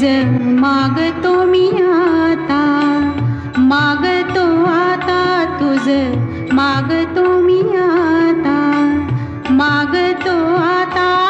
तुझ मागतो मी आता मागतो आता तुझ मागतो मी आता मागतो आता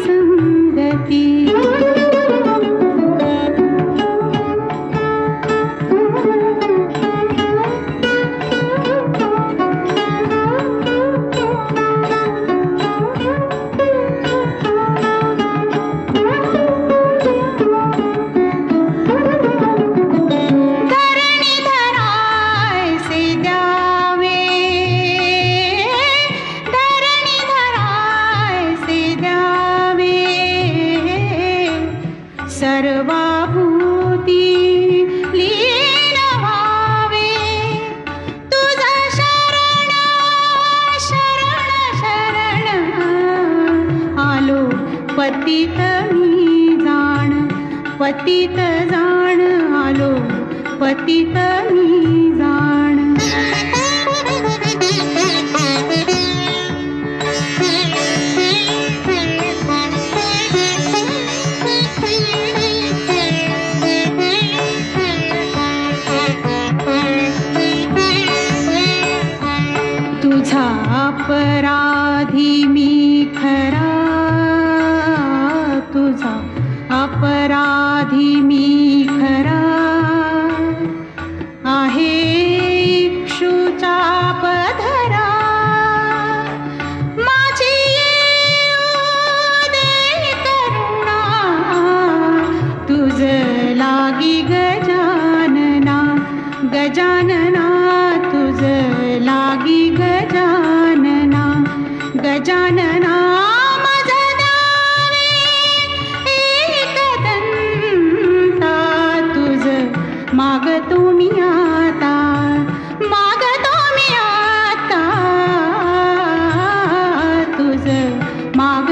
सर्वाभूती लीन व्हावे तुझ शरण शरण शरण. आलो पतित मी जाण पतित जाण. आलो पतित मी जाण. तुझा अपराधी मी खरा. तुझा अपराधी मी खरा. आहे इक्षुचा पधरा. माझी येऊ दे करुणा. तुझ लागी गजानना गजानना. गजानना